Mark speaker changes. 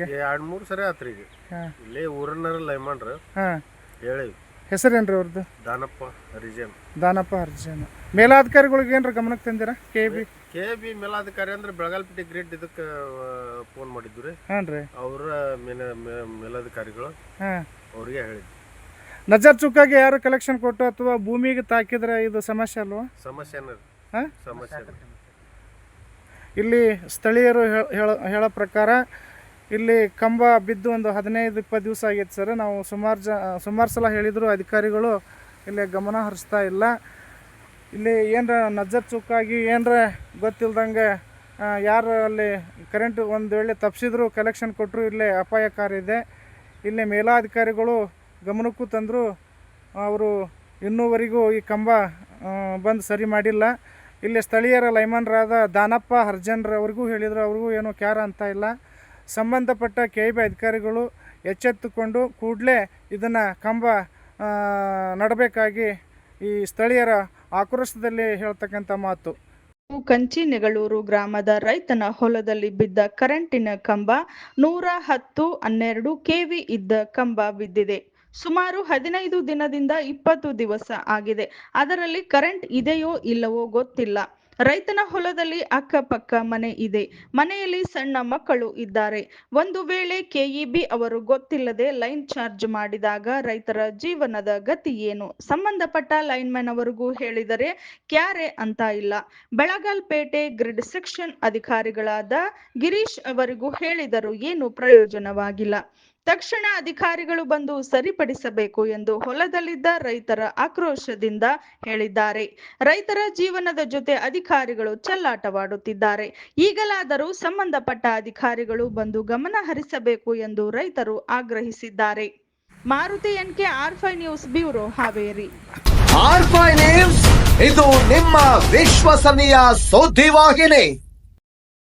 Speaker 1: ಇಲ್ಲಿವರೆಗೆ
Speaker 2: ಎರಡ್ ಮೂರ್ ಸರಿ ಆತ್ರಿ ಈಗ.
Speaker 1: ಇಲ್ಲಿ
Speaker 2: ಇಲ್ಲೇ ಊರನ್ನಾರ ಲೈಮನ್ರ
Speaker 1: ಹಾಂ.
Speaker 2: ಹೇಳಿ.
Speaker 1: ಹೆಸರೇನ್ರಿ ಅವ್ರದ್ದು
Speaker 2: ದಾನಪ್ಪ ಹರಿಜನ್.
Speaker 1: ದಾನಪ್ಪ ಅರ್ಜುನ ಮೇಲಾಧಿಕಾರಿಗಳಿಗೆ ಏನ್ರ ಗಮನಕ್ಕೆ ತಂದಿರಾ? K B?
Speaker 2: ಕೆ ಬಿ ಮೇಲಾಧಿಕಾರಿ ಅಂದ್ರೆ ಬೆಳಗಾಲ್ಪಟ್ಟಿ ಗ್ರಿಡ್ ಇದಕ್ಕೆ ಫೋನ್ ಮಾಡಿದ್ರು ರೀ.
Speaker 1: ಹಾಂ ರೀ.
Speaker 2: ಅವ್ರ ಮೇಲ ಮೇ- ಮೇಲಾಧಿಕಾರಿಗಳು
Speaker 1: ಹಾಂ.
Speaker 2: ಅವ್ರಿಗೆ ಹೇಳಿದ್ವಿ
Speaker 1: ನಜರ್ ಚುಕ್ಕಾಗಿ ಯಾರು ಕಲೆಕ್ಷನ್ ಕೊಟ್ಟು ಅಥವಾ ಭೂಮಿಗೆ ತಾಕಿದ್ರೆ ಇದು ಸಮಸ್ಯೆ ಅಲ್ವಾ?
Speaker 2: ಸಮಸ್ಯೆ ಏನಾರ?
Speaker 1: ಹಾಂ?
Speaker 2: ಸಮಸ್ಯೆ
Speaker 1: ಇಲ್ಲಿ ಸ್ಥಳೀಯರು ಹೇಳ- ಹೇಳ ಹೇಳೋ ಪ್ರಕಾರ ಇಲ್ಲಿ ಕಂಬ ಬಿದ್ದು ಒಂದು ಹದಿನೈದು, ಇಪ್ಪತ್ತು ದಿವಸ ಆಗೈತೆ ಸರ್. ನಾವು ಸುಮಾರು ಜ, ಸುಮಾರು ಸಲ ಹೇಳಿದರು ಅಧಿಕಾರಿಗಳು, ಇಲ್ಲಿ ಗಮನ ಹರಿಸ್ತಾ ಇಲ್ಲ. ಇಲ್ಲಿ ಏನರ ನಜರ್ ಚುಕ್ಕಾಗಿ ಏನರ ಗೊತ್ತಿಲ್ದಂಗೆ ಯಾರು ಅಲ್ಲಿ ಕರೆಂಟ್ ಒಂದು ವೇಳೆ ತಪ್ಪಿಸಿದ್ರು ಕಲೆಕ್ಷನ್ ಕೊಟ್ಟರು ಇಲ್ಲೇ ಅಪಾಯಕಾರಿ ಇದೆ. ಇಲ್ಲಿ ಮೇಲಾಧಿಕಾರಿಗಳು ಗಮನಕ್ಕೂ ತಂದರು, ಅವರು ಇನ್ನೂವರೆಗೂ ಈ ಕಂಬ ಬಂದು ಸರಿ ಮಾಡಿಲ್ಲ. ಇಲ್ಲಿ ಸ್ಥಳೀಯರ ಲೈಮನ್ರಾದ ದಾನಪ್ಪ ಹರ್ಜನ್ರವ್ರಿಗೂ ಹೇಳಿದರು, ಅವ್ರಿಗೂ ಏನೂ ಕ್ಯಾರ ಅಂತ ಇಲ್ಲ. ಸಂಬಂಧಪಟ್ಟ ಕೆ ಬಿ ಅಧಿಕಾರಿಗಳು ಎಚ್ಚೆತ್ತುಕೊಂಡು ಕೂಡಲೇ ಇದನ್ನು ಕಂಬ ನಡಬೇಕಾಗಿ ಈ ಸ್ಥಳೀಯರ ಆಕ್ರೋಶದಲ್ಲಿ ಹೇಳ್ತಕ್ಕಂಥ ಮಾತು.
Speaker 3: ಕಂಚಿ ನೆಗಳೂರು ಗ್ರಾಮದ ರೈತನ ಹೊಲದಲ್ಲಿ ಬಿದ್ದ ಕರೆಂಟಿನ ಕಂಬ, ನೂರ ಹತ್ತು ಹನ್ನೆರಡು ಕೆವಿ ಇದ್ದ ಕಂಬ ಬಿದ್ದಿದೆ. ಸುಮಾರು ಹದಿನೈದು ದಿನದಿಂದ ಇಪ್ಪತ್ತು ದಿವಸ ಆಗಿದೆ. ಅದರಲ್ಲಿ ಕರೆಂಟ್ ಇದೆಯೋ ಇಲ್ಲವೋ ಗೊತ್ತಿಲ್ಲ. ರೈತನ ಹೊಲದಲ್ಲಿ ಅಕ್ಕಪಕ್ಕ ಮನೆ ಇದೆ. ಮನೆಯಲ್ಲಿ ಸಣ್ಣ ಮಕ್ಕಳು ಇದ್ದಾರೆ. ಒಂದು ವೇಳೆ ಕೆಇಬಿ ಅವರು ಗೊತ್ತಿಲ್ಲದೆ ಲೈನ್ ಚಾರ್ಜ್ ಮಾಡಿದಾಗ ರೈತರ ಜೀವನದ ಗತಿ ಏನು? ಸಂಬಂಧಪಟ್ಟ ಮ್ಯಾನ್ ಅವರಿಗೂ ಹೇಳಿದರೆ ಕ್ಯಾರೆ ಅಂತ ಇಲ್ಲ. ಬೆಳಗಲ್ಪೇಟೆ ಗ್ರಿಡ್ ಸೆಕ್ಷನ್ ಅಧಿಕಾರಿಗಳಾದ ಗಿರೀಶ್ ಅವರಿಗೂ ಹೇಳಿದರು ಏನು ಪ್ರಯೋಜನವಾಗಿಲ್ಲ. ತಕ್ಷಣ ಅಧಿಕಾರಿಗಳು ಬಂದು ಸರಿಪಡಿಸಬೇಕು ಎಂದು ಹೊಲದಲ್ಲಿದ್ದ ರೈತರ ಆಕ್ರೋಶದಿಂದ ಹೇಳಿದ್ದಾರೆ. ರೈತರ ಜೀವನದ ಜೊತೆ ಅಧಿಕಾರಿಗಳು ಚೆಲ್ಲಾಟವಾಡುತ್ತಿದ್ದಾರೆ. ಈಗಲಾದರೂ ಸಂಬಂಧಪಟ್ಟ ಅಧಿಕಾರಿಗಳು ಬಂದು ಗಮನ ಹರಿಸಬೇಕು ಎಂದು ರೈತರು ಆಗ್ರಹಿಸಿದ್ದಾರೆ. Maruti N K R five news bureau Haveri.
Speaker 4: R five news, ಇದು ನಿಮ್ಮ ವಿಶ್ವಸನೀಯ ಸುದ್ದಿವಾಹಿನಿ.